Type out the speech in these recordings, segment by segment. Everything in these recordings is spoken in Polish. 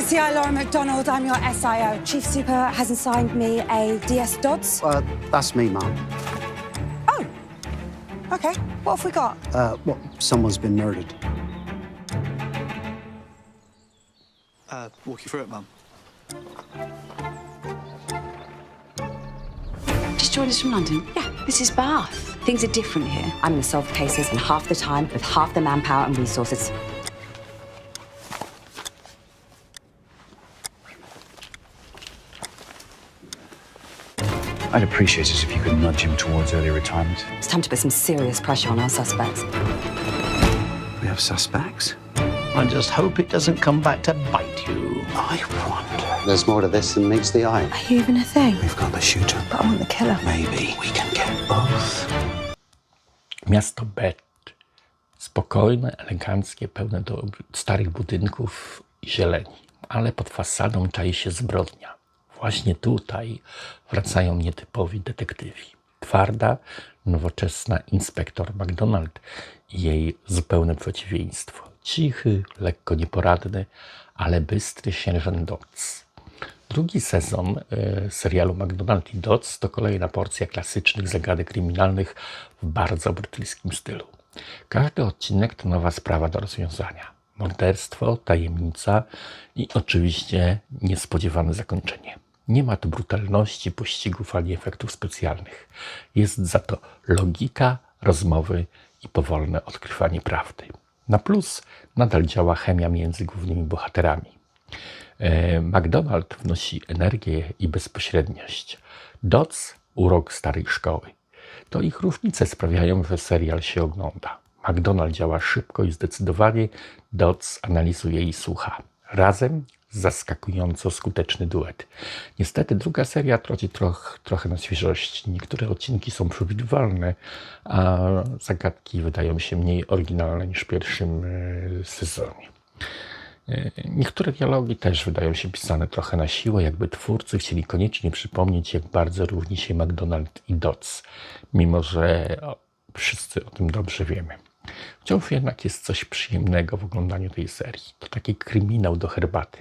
CCI Laura McDonald, I'm your SIO. Chief Super has assigned me a DS Dodds. Uh, that's me, Mum. Oh, okay. What have we got? Uh, what? Someone's been murdered. Uh, walk you through it, Mum. Just joined us from London? Yeah. This is Bath. Things are different here. I'm going to solve cases in half the time with half the manpower and resources. I'd appreciate it if you could nudge him towards early retirement. It's time to put some serious pressure on our suspects. We have suspects. I just hope it doesn't come back to bite you. I wonder. There's more to this than meets the eye. Are you even a thing? We've got the shooter. But I want the killer. Maybe we can get both. Miasto Bet. Spokojne, eleganckie, pełne do starych budynków i zieleni. Ale pod fasadą czai się zbrodnia. Właśnie tutaj wracają nietypowi detektywi. Twarda, nowoczesna inspektor McDonald i jej zupełne przeciwieństwo. Cichy, lekko nieporadny, ale bystry sierżant Dodds. Drugi sezon e, serialu McDonald i Dodds to kolejna porcja klasycznych zagadek kryminalnych w bardzo brytyjskim stylu. Każdy odcinek to nowa sprawa do rozwiązania. Morderstwo, tajemnica i oczywiście niespodziewane zakończenie. Nie ma tu brutalności, pościgów ani efektów specjalnych. Jest za to logika, rozmowy i powolne odkrywanie prawdy. Na plus nadal działa chemia między głównymi bohaterami. E, McDonald wnosi energię i bezpośredniość. Dodds urok starej szkoły. To ich różnice sprawiają, że serial się ogląda. McDonald działa szybko i zdecydowanie, Dodds analizuje i słucha. Razem zaskakująco skuteczny duet. Niestety druga seria traci troch, trochę na świeżości. Niektóre odcinki są przewidywalne, a zagadki wydają się mniej oryginalne niż w pierwszym e, sezonie. E, Niektóre dialogi też wydają się pisane trochę na siłę, jakby twórcy chcieli koniecznie przypomnieć, jak bardzo różni się McDonald i Dodds, mimo że wszyscy o tym dobrze wiemy. Wciąż jednak jest coś przyjemnego w oglądaniu tej serii. To taki kryminał do herbaty,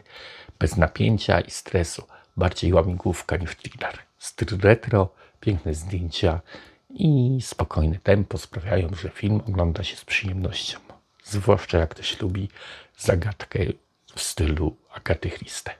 bez napięcia i stresu, bardziej łamigłówka niż thriller. Styl retro, piękne zdjęcia i spokojne tempo sprawiają, że film ogląda się z przyjemnością. Zwłaszcza jak ktoś lubi zagadkę w stylu Agaty Christie.